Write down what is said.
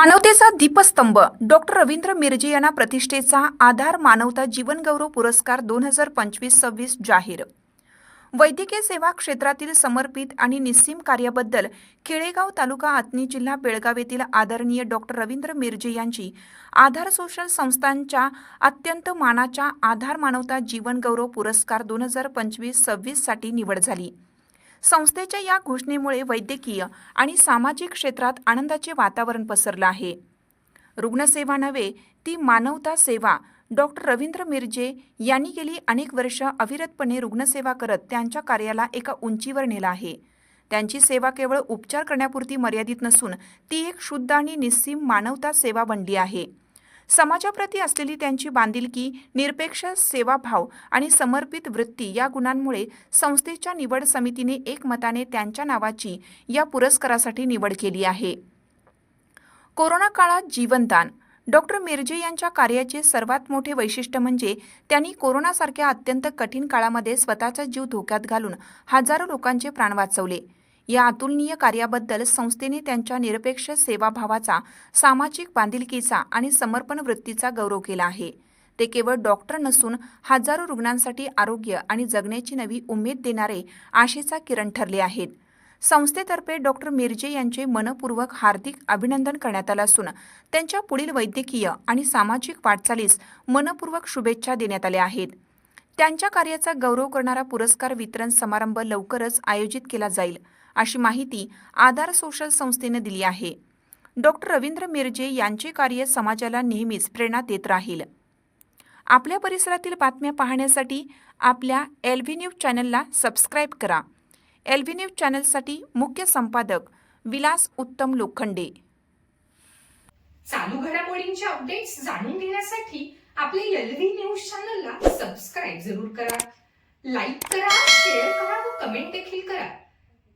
मानवतेचा दीपस्तंभ. डॉक्टर रवींद्र मिरजे यांना प्रतिष्ठेचा आधार मानवता जीवनगौरव पुरस्कार दोन हजार पंचवीस सव्वीस जाहीर. वैद्यकीय सेवा क्षेत्रातील समर्पित आणि निस्सीम कार्याबद्दल केळेगाव तालुका आत्नी जिल्हा बेळगाव येथील आदरणीय डॉक्टर रवींद्र मिरजे यांची आधार सोशल संस्थांच्या अत्यंत मानाच्या आधार मानवता जीवनगौरव पुरस्कार दोन हजार पंचवीस सव्वीससाठी निवड झाली. संस्थेच्या या घोषणेमुळे वैद्यकीय आणि सामाजिक क्षेत्रात आनंदाचे वातावरण पसरलं आहे. रुग्णसेवा नव्हे ती मानवता सेवा. डॉक्टर रवींद्र मिरजे यांनी गेली अनेक वर्ष अविरतपणे रुग्णसेवा करत त्यांच्या कार्याला एका उंचीवर नेलं आहे. त्यांची सेवा केवळ उपचार करण्यापुरती मर्यादित नसून ती एक शुद्ध आणि निस्सीम मानवता सेवा बनली आहे. समाजाप्रती असलेली त्यांची बांधिलकी निरपेक्ष सेवाभाव आणि समर्पित वृत्ती या गुणांमुळे संस्थेच्या निवड समितीने एकमताने त्यांच्या नावाची या पुरस्कारासाठी निवड केली आहे. कोरोना काळात जीवनदान. डॉक्टर मिरजे यांच्या कार्याचे सर्वात मोठे वैशिष्ट्य म्हणजे त्यांनी कोरोनासारख्या अत्यंत कठीण काळामध्ये स्वतःचा जीव धोक्यात घालून हजारो लोकांचे प्राण वाचवले. या अतुलनीय कार्याबद्दल संस्थेने त्यांच्या निरपेक्ष सेवाभावाचा सामाजिक बांधिलकीचा आणि समर्पण वृत्तीचा गौरव केला आहे. ते केवळ डॉक्टर नसून हजारो रुग्णांसाठी आरोग्य आणि जगण्याची नवी उमेद देणारे आशेचा किरण ठरले आहेत. संस्थेतर्फे डॉक्टर मिरजे यांचे मनपूर्वक हार्दिक अभिनंदन करण्यात आलं असून त्यांच्या पुढील वैद्यकीय आणि सामाजिक वाटचालीस मनपूर्वक शुभेच्छा देण्यात आल्या आहेत. त्यांच्या कार्याचा गौरव करणारा पुरस्कार वितरण समारंभ लवकरच आयोजित केला जाईल. अशी माहिती आधार सोशल संस्थेने दिली आहे. डॉक्टर रवींद्र मिरजे यांचे कार्य समाजाला नेहमीच प्रेरणा देत राहील. आपल्या परिसरातील बातम्या पाहण्यासाठी आपल्या एल व्ही न्यूज चॅनलला सबस्क्राईब करा. एल व्ही न्यूज चॅनलसाठी मुख्य संपादक विलास उत्तम लोखंडे. चालू घडामोडींचे अपडेट्स जाणून घेण्यासाठी आपल्या एलव्ही न्यूज चॅनलला सबस्क्राईब जरूर करा. लाईक करा शेअर करा व कमेंट देखील करा.